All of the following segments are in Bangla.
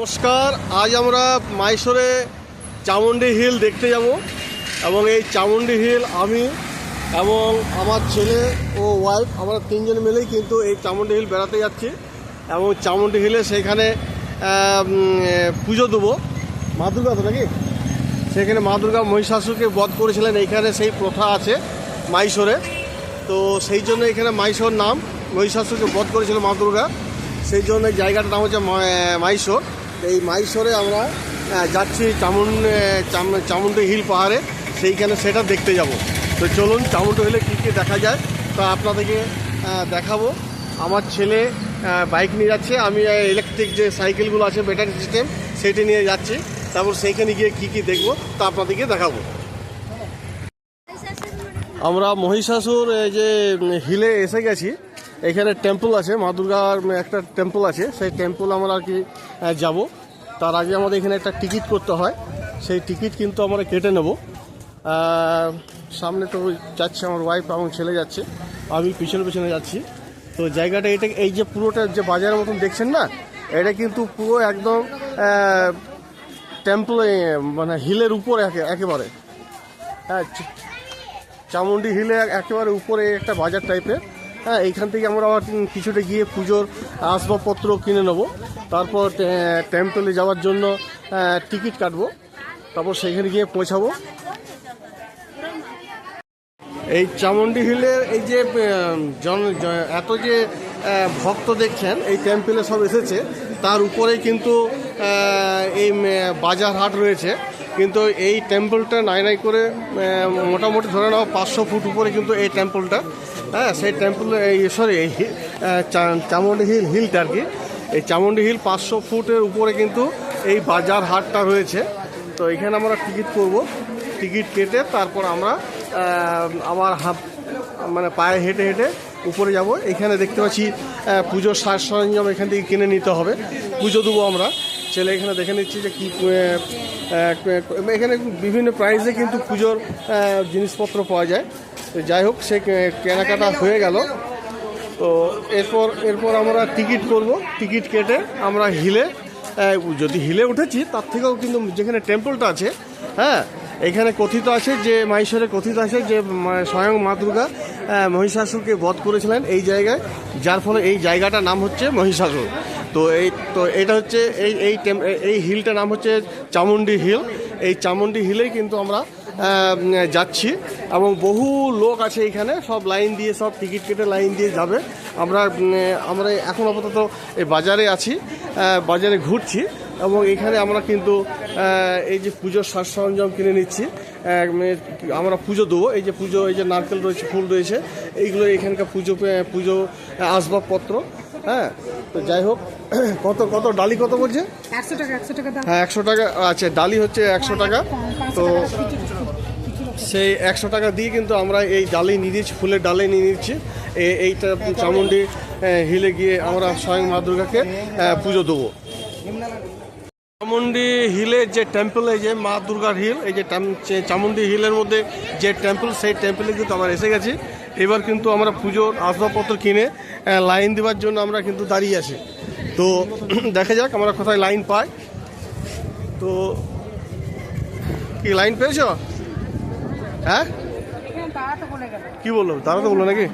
নমস্কার, আজ আমরা মাইসোরে চামুন্ডি হিল দেখতে যাব। এবং এই চামুন্ডি হিল আমি এবং আমার ছেলে ও ওয়াইফ আমরা তিনজন মিলেই কিন্তু এই চামুন্ডি হিল বেড়াতে যাচ্ছি। এবং চামুন্ডি হিলে সেখানে পুজো দেবো। মা দুর্গা তো নাকি? সেখানে মা দুর্গা মহিষাসুরকে বধ করেছিলেন, এইখানে সেই প্রথা আছে মাইসোরে। তো সেই জন্য এখানে মাইসোর নাম, মহিষাসুরকে বধ করেছিল মা দুর্গা। সেই জন্য জায়গাটার নাম হচ্ছে মা- মাইসোর। এই মাইসোরে আমরা যাচ্ছি চামুন চামুন্ডি হিল পাহাড়ে। সেইখানে সেটা দেখতে যাব। তো চলুন, চামুন্ডি হিলে কী কী দেখা যায়, তা আপনাদেরকে দেখাবো। আমার ছেলে বাইক নিয়ে যাচ্ছে। আমি ইলেকট্রিক যে সাইকেলগুলো আছে ব্যাটারি সিস্টেম সেটি নিয়ে যাচ্ছি। তারপর সেইখানে গিয়ে কী কী দেখব, তা আপনাদেরকে দেখাবো। আমরা মহিষাসুর যে, হিলে এসে গেছি। এখানে টেম্পল আছে, মা দুর্গার একটা টেম্পল আছে। সেই টেম্পল আমরা আর কি যাব। তার আগে আমাদের এখানে একটা টিকিট করতে হয়। সেই টিকিট কিন্তু আমরা কেটে নেব। সামনে তো যাচ্ছে আমার ওয়াইফ এবং ছেলে যাচ্ছে। আমি পিছনে পিছনে যাচ্ছি। তো জায়গাটা এটা, এই যে পুরোটা যে বাজারের মতন দেখছেন না, এটা কিন্তু পুরো একদম টেম্পল মানে হিলের উপরে একে- একেবারে। হ্যাঁ চামুন্ডি হিলে একেবারে উপরে একটা বাজার টাইপের হ্যাঁ এইখান থেকে আমরা আবার কিছুটা গিয়ে পুজোর আসবাবপত্র কিনে নেব। তারপর টেম্পলে যাওয়ার জন্য টিকিট কাটবো। তারপর সেখানে গিয়ে পৌঁছাবো। এই চামুন্ডি হিলের এই যে জন এত যে ভক্ত দেখছেন, এই টেম্পলে সব এসেছে। তার উপরে কিন্তু এই বাজার হাট রয়েছে। কিন্তু এই টেম্পলটা নাই নাই করে মোটামুটি ধরে নাও পাঁচশো ফুট উপরে কিন্তু এই টেম্পলটা হ্যাঁ সেই টেম্পল এই সরি চামুন্ডি হিল, হিলটা আর কি। এই চামুন্ডি হিল পাঁচশো ফুটের উপরে কিন্তু এই বাজার হাটটা রয়েছে। তো এখানে আমরা টিকিট করব। টিকিট কেটে তারপর আমরা আমার হাত মানে পায়ে হেঁটে হেঁটে উপরে যাব। এখানে দেখতে পাচ্ছি পুজোর সাজ সরঞ্জাম এখান থেকে কিনে নিতে হবে। পুজো দেবো আমরা। ছেলে এখানে দেখে নিচ্ছি যে কী এখানে বিভিন্ন প্রাইসে কিন্তু পুজোর জিনিসপত্র পাওয়া যায়। যাই হোক, সে কেনাকাটা হয়ে গেল। তো এরপর এরপর আমরা টিকিট করব। টিকিট কেটে আমরা হিলে যদি হিলে উঠেছি, তার থেকেও কিন্তু যেখানে টেম্পলটা আছে হ্যাঁ এখানে কথিত আছে যে মাইশোরে কথিত আছে যে স্বয়ং মা দুর্গা মহিষাসুরকে বধ করেছিলেন এই জায়গায়, যার ফলে এই জায়গাটার নাম হচ্ছে মহিষাসুর। তো এই, তো এটা হচ্ছে এই এই এই হিলটার নাম হচ্ছে চামুন্ডি হিল। এই চামুন্ডি হিলেই কিন্তু আমরা যাচ্ছি এবং বহু লোক আছে এখানে, সব লাইন দিয়ে, সব টিকিট কেটে লাইন দিয়ে যাবে। আমরা আমরা এখন আপাতত এই বাজারে আছি বাজারে ঘুরছি এবং এখানে আমরা কিন্তু এই যে পুজোর সাজ সরঞ্জাম কিনে নিচ্ছি। আমরা পুজো দেবো। এই যে পুজো, এই যে নারকেল রয়েছে, ফুল রয়েছে, এইগুলো এখানকার পুজো পুজো আসবাবপত্র। হ্যাঁ তো যাই হোক কত কত ডালি কত বলছে? একশো টাকা একশো টাকা হ্যাঁ একশো টাকা আচ্ছা ডালি হচ্ছে একশো টাকা। তো সেই একশো টাকা দিয়ে কিন্তু আমরা এই ডালে নিয়ে নিচ্ছি ফুলের ডালে নিয়ে নিচ্ছি এইটা চামুন্ডি হিলে গিয়ে আমরা স্বয়ং মা দুর্গাকে পুজো দেবো। চামুন্ডি হিলের যে টেম্পল এই যে মা দুর্গার হিল এই যে চামুন্ডি হিলের মধ্যে যে টেম্পল সেই টেম্পলে কিন্তু আমরা এসে গেছি। এবার কিন্তু আমরা পুজোর আসবাবপত্র কিনে লাইন দেওয়ার জন্য আমরা কিন্তু দাঁড়িয়ে আছি। তো দেখা যাক আমরা কোথায় লাইন পাই। তো কি লাইন পেয়েছ? হ্যাঁ? কি বলল? তারা তো বলল নাকি?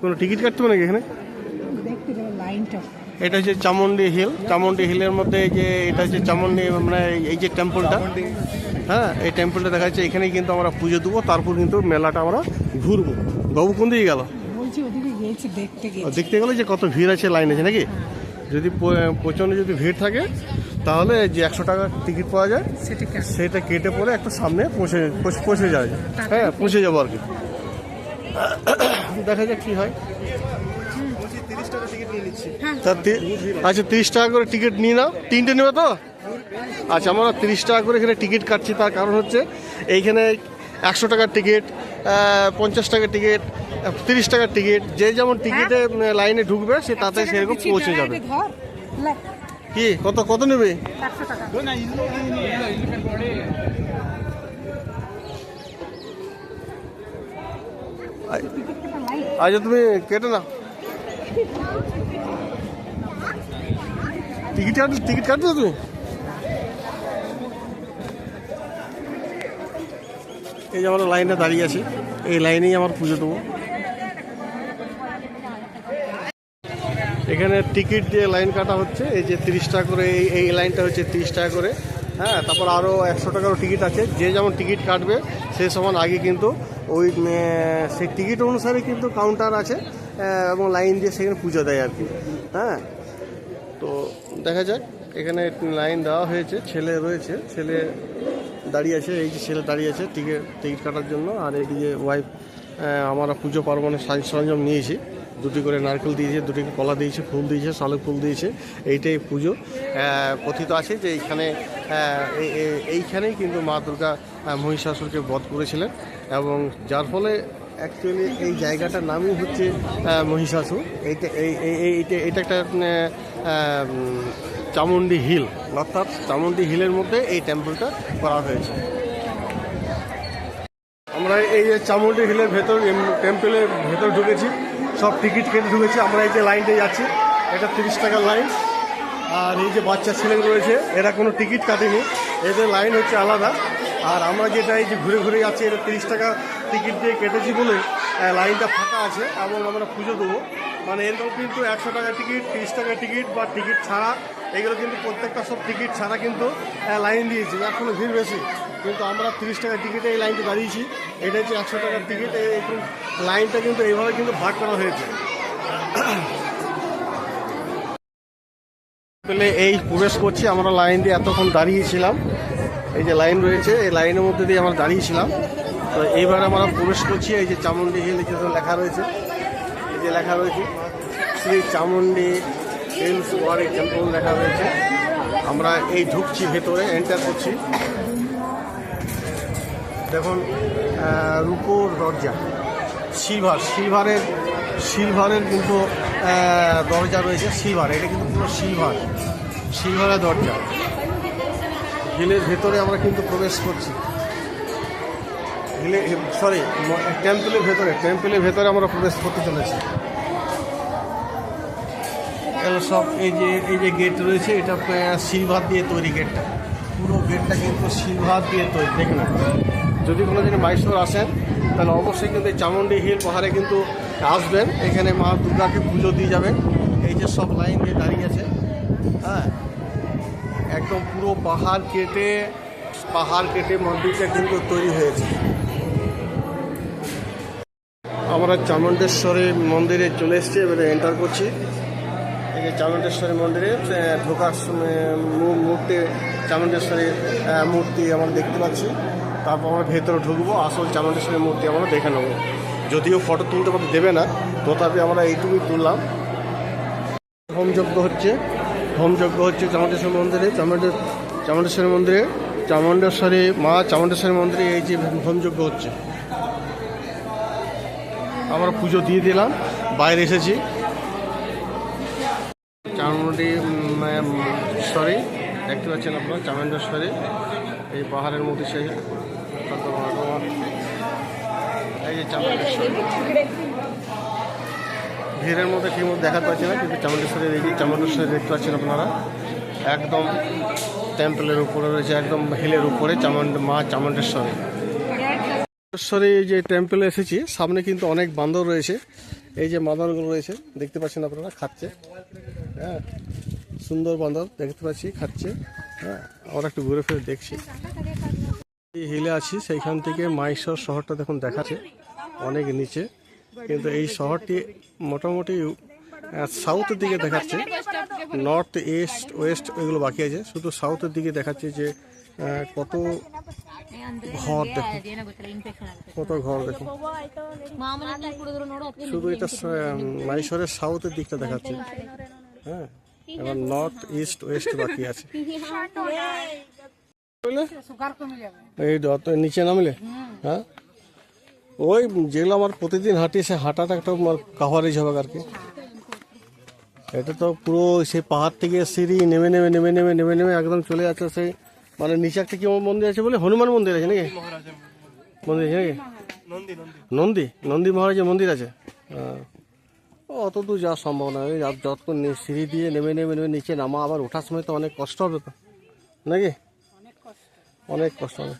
কোনো টিকিট কাটতে হবে নাকি এখানে? এটা হচ্ছে চামুন্ডি হিল চামুন্ডি হিলের মধ্যে যে এটা হচ্ছে চামুন্ডি মানে এই যে টেম্পলটা হ্যাঁ এই টেম্পলটা দেখা যাচ্ছে এখানেই কিন্তু আমরা পুজো দেবো। তারপর কিন্তু মেলাটা আমরা ঘুরবো। বাবু কোন দিকে গেল? বলছি ওদিকে গিয়েছি দেখতে গিয়ে দেখতে গেলে যে কত ভিড় আছে লাইন আছে নাকি? যদি প্রচণ্ড যদি ভিড় থাকে তাহলে যে একশো টাকার টিকিট পাওয়া যায় সেটা কেটে পরে একটা সামনে পৌঁছে পৌঁছে- পৌঁছে যাওয়া যায়। হ্যাঁ পৌঁছে যাব আর কি। দেখা যাক কি হয়। আচ্ছা তিরিশ টাকা করে টিকিট নিয়ে নাও। তিনটে নেবে তো? আচ্ছা আমরা তিরিশ টাকা করে এখানে টিকিট কাটছি। তার কারণ হচ্ছে এইখানে একশো টাকার টিকিট পঞ্চাশ টাকার টিকিট তিরিশ টাকার টিকিট যে যেমন টিকিটে লাইনে ঢুকবে সে তাতে সেরকম পৌঁছে যাবে কি কত কত নেবে আচ্ছা তুমি কেটে না টিকিট কাট টিকিট কাটবে তুমি এই যে আমরা লাইনে দাঁড়িয়ে আছি, এই লাইনেই আমার পুজো দেবো। এখানে টিকিট দিয়ে লাইন কাটা হচ্ছে, এই যে তিরিশ টাকা করে, এই এই লাইনটা হচ্ছে তিরিশ টাকা করে। হ্যাঁ তারপর আরও একশো টাকারও টিকিট আছে। যে যেমন টিকিট কাটবে সেই সমান আগে কিন্তু ওই সেই টিকিট অনুসারে কিন্তু কাউন্টার আছে এবং লাইন দিয়ে সেখানে পুজো দেয় আর কি। হ্যাঁ তো দেখা যাক, এখানে লাইন দেওয়া হয়েছে, ছেলে রয়েছে, ছেলে দাঁড়িয়ে আছে, এই যে ছেলে দাঁড়িয়ে আছে টিকিট টিকিট কাটার জন্য। আর এইদিকে ওয়াইফ আমরা পুজো পার্বণের সাজ সরঞ্জাম নিয়েছি। দুটি করে নারকেল দিয়েছে, দুটি কলা দিয়েছে, ফুল দিয়েছে, শালক ফুল দিয়েছে। এইটাই পুজো। কথিত আছে যে এইখানে এই- এই- এইখানেই কিন্তু মা দুর্গা মহিষাসুরকে বধ করেছিলেন। এবং যার ফলে অ্যাকচুয়ালি এই জায়গাটার নামই হচ্ছে আহ, মহিষাসুর। এইটা এই এই- এই- এইটা এটা একটা চামুন্ডি হিল। অর্থাৎ চামুন্ডি হিলের মধ্যে এই টেম্পলটা করা হয়েছে। আমরা এই যে চামুন্ডি হিলের ভেতর টেম্পলের ভেতর ঢুকেছি সব টিকিট কেটে ঢুকেছি আমরা এই যে লাইনটাই যাচ্ছি। এটা তিরিশ টাকার লাইন আর এই যে বাচ্চা ছেলে রয়েছে এরা কোনো টিকিট কাটেনি। এদের লাইন হচ্ছে আলাদা। আর আমরা যেটা এই যে ঘুরে ঘুরে যাচ্ছি এটা তিরিশ টাকা টিকিট দিয়ে কেটেছি বলে লাইনটা ফাঁকা আছে। এবং আমরা পুজো দেবো। মানে এরকম কিন্তু একশো টাকা টিকিট, তিরিশ টাকা টিকিট বা টিকিট ছাড়া, এগুলো কিন্তু প্রত্যেকটা সব টিকিট ছাড়া কিন্তু লাইন দিয়েছি। যার ফলে ভিড় বেশি। কিন্তু আমরা তিরিশ টাকা টিকিটে এই লাইনটা দাঁড়িয়েছি। এটা হচ্ছে একশো টাকার টিকিট। এই লাইনটা কিন্তু এইভাবে কিন্তু ভাগ করা হয়েছে। এই প্রবেশ করছি। আমরা লাইন দিয়ে এতক্ষণ দাঁড়িয়েছিলাম। এই যে লাইন রয়েছে, এই লাইনের মধ্যে দিয়ে আমরা দাঁড়িয়েছিলাম। তো এইবার আমরা প্রবেশ করছি, এই যে চামুন্ডি হিল লেখা রয়েছে। এই যে লেখা রয়েছে, শ্রী চামুন্ডি হিলস ওয়ারি টেম্পল লেখা রয়েছে। আমরা এই ঢুকছি ভেতরে এন্টার করছি। দেখুন রূপোর দরজা সিলভার সিলভারের সিলভারের কিন্তু দরজা রয়েছে সিলভার এটা কিন্তু পুরো সিলভার সিলভারের দরজা। হিলের ভেতরে আমরা কিন্তু প্রবেশ করছি। সরি টেম্পলের ভেতরে টেম্পলের ভেতরে আমরা প্রবেশ করতে চলেছি। সব এই যে এই যে গেট রয়েছে, এটা সিলভার দিয়ে তৈরি গেটটা পুরো গেটটা কিন্তু সিলভার দিয়ে তৈরি দেখুন যদি কোনো দিন মাইসোর আসেন, তাহলে অবশ্যই কিন্তু এই চামুন্ডি হিল পাহাড়ে কিন্তু আসবেন। এখানে মা দুর্গাকে পুজো দিয়ে যাবেন। এই যে সব লাইন দিয়ে দাঁড়িয়ে আছে হ্যাঁ? একদম পুরো পাহাড় কেটে পাহাড় কেটে মন্দিরটা কিন্তু তৈরি হয়েছে। আমরা চামুণ্ডেশ্বরী মন্দিরে চলে এসেছি, এবারে এন্টার করছি। এই যে চামুণ্ডেশ্বরী মন্দিরে ঢোকার সময় মূর্তি, চামুণ্ডেশ্বরী মূর্তি আমরা দেখতে পাচ্ছি। তারপর আমরা ভেতরে ঢুকবো, আসল চামুণ্ডেশ্বরী মূর্তি আমরা দেখে নেব। যদিও ফটো তুলতে আমাদের দেবে না, তথাপি আমরা এইটুকুই তুললাম। হোমযজ্ঞ হচ্ছে হোমযজ্ঞ হচ্ছে চামুণ্ডেশ্বরী মন্দিরে, চামুণ্ডে, চামুণ্ডেশ্বরী মন্দিরে, চামুণ্ডেশ্বরী মা চামুণ্ডেশ্বরী মন্দিরে এই যে হোমযজ্ঞ হচ্ছে। আমরা পুজো দিয়ে দিলাম, বাইরে এসেছি। চামুন্ডি সরি দেখতে পাচ্ছেন আপনারা চামুণ্ডেশ্বরী এই পাহাড়ের মধ্যে সেই যে ভিড়ের মধ্যে ঠিক মতো দেখাতে পাচ্ছি না, কিন্তু চামুণ্ডেশ্বরীর এই যে চামুণ্ডেশ্বরী দেখতে পাচ্ছেন আপনারা। একদম টেম্পলের উপরে রয়েছে, একদম হিলের উপরে চামুন্ড মা চামুণ্ডেশ্বরী চামুণ্ডেশ্বরী যে টেম্পলে এসেছি, সামনে কিন্তু অনেক বান্দর রয়েছে। এই যে বান্দরগুলো রয়েছে, দেখতে পাচ্ছেন আপনারা, খাচ্ছে। হ্যাঁ সুন্দর বান্দর, দেখতে পাচ্ছি, খাচ্ছে। হ্যাঁ আমরা একটু ঘুরে ফিরে দেখছি। হিলে আছি, সেইখান থেকে মাইশর শহরটা দেখুন দেখাচ্ছে, অনেক নিচে। কিন্তু এই শহরটি মোটামুটি সাউথের দিকে দেখাচ্ছে। নর্থ ইস্ট ওয়েস্ট এগুলো বাকি আছে। শুধু সাউথের দিকে দেখাচ্ছে যে হ্যাঁ, কত ঘর দেখো। কত ঘর দেখো। শুধু এটা মাইশোরের সাউথের দিকটা দেখাচ্ছে। হ্যাঁ এবার নর্থ ইস্ট ওয়েস্ট বাকি আছে। এই নিচে নামলে? হ্যাঁ? ওই যেগুলো আমার প্রতিদিন হাঁটি, সে হাঁটাটা একটা আমার কাভারেজ হবে আর কি। এটা তো পুরো সেই পাহাড় থেকে সিঁড়ি নেমে নেমে নেমে নেমে নেমে নেমে একদম চলে যাচ্ছে সেই মানে নিচে একটা কি মন্দির আছে বলে? হনুমান মন্দির আছে নাকি? মন্দির আছে নাকি? নন্দী? নন্দী মহারাজের মন্দির আছে। অত দূর যাওয়া সম্ভব যত- যতক্ষণ সিঁড়ি দিয়ে নেমে নেমে নেমে নিচে নামা, আবার ওঠার সময় তো অনেক কষ্ট হবে তো। নাকি? অনেক কষ্ট হবে।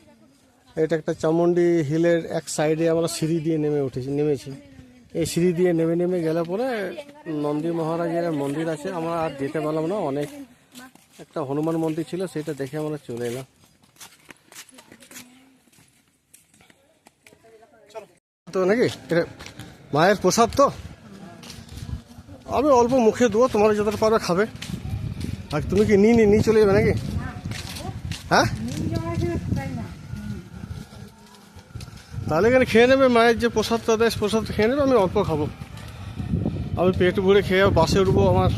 এটা একটা চামুন্ডি হিলের এক সাইডে আমরা সিঁড়ি দিয়ে নেমে উঠেছি, নেমেছি। এই সিঁড়ি দিয়ে নেমে নেমে গেলে পরে নন্দী মহারাজের মন্দির আছে। আমরা আর যেতে পারলাম না, অনেক একটা হনুমান মন্দির ছিল, সেটা দেখে আমরা চলে এলাম। তো নাকি? মায়ের প্রসাদ তো? আমি অল্প মুখে দেবো, তোমার যতটা পারবে খাবে। আর তুমি কি নিয়ে নিয়ে চলে যাবে নাকি? হ্যাঁ? তাহলে এখানে খেয়ে নেবে, মায়ের যে প্রসাদটা দেয় প্রসাদ খেয়ে নেবে, আমি অল্প খাব। আমি পেট ভরে খেয়ে বাসে উঠবো, আমার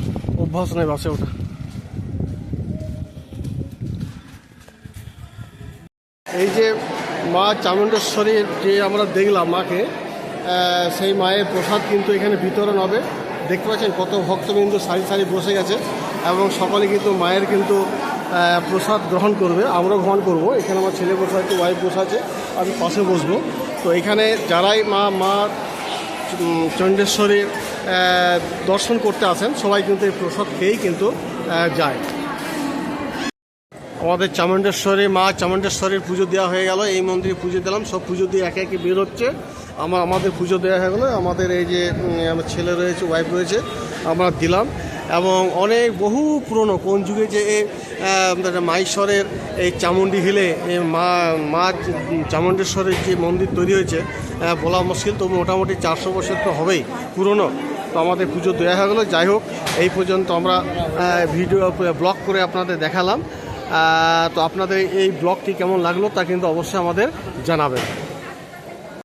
অভ্যাস নেই বাসে ওঠা। এই যে মা চামুণ্ডেশ্বরীর যে আমরা দেখলাম মাকে সেই মায়ের প্রসাদ কিন্তু এখানে বিতরণ হবে। দেখতে পাচ্ছেন কত ভক্তবিন্দু সারি সারি বসে গেছে এবং সকলে কিন্তু মায়ের কিন্তু প্রসাদ গ্রহণ করবে। আমরাও গ্রহণ করব। এখানে আমার ছেলে বসে আছে ওয়াইফ বসে আছে আমি পাশে বসবো। তো এখানে যারাই মা মা উম, চণ্ডেশ্বরীর দর্শন করতে আসেন সবাই কিন্তু এই প্রসাদ খেয়েই কিন্তু যায়। আমাদের চামুণ্ডেশ্বরী মা চামুণ্ডেশ্বরীর পুজো দেওয়া হয়ে গেল এই মন্দিরে পুজো দিলাম সব পুজো দিয়ে একে একে বের হচ্ছে। আমার আমাদের পুজো দেওয়া হয়ে গেলো আমাদের এই যে আমার ছেলে রয়েছে ওয়াইফ রয়েছে আমরা দিলাম। এবং অনেক বহু পুরনো কোন যুগে যে আহ, মাইশ্বরের এই চামুন্ডি হিলে মা মা চামুণ্ডেশ্বরের যে মন্দির তৈরি হয়েছে বলা মুশকিল তো মোটামুটি চারশো বছর তো হবেই পুরনো। তো আমাদের পুজো দেওয়া হয়ে গেলো যাই হোক এই পর্যন্ত আমরা ভিডিও ব্লগ করে আপনাদের দেখালাম। তো আপনাদের এই ব্লগটি কেমন লাগল তা কিন্তু অবশ্যই আমাদের জানাবেন।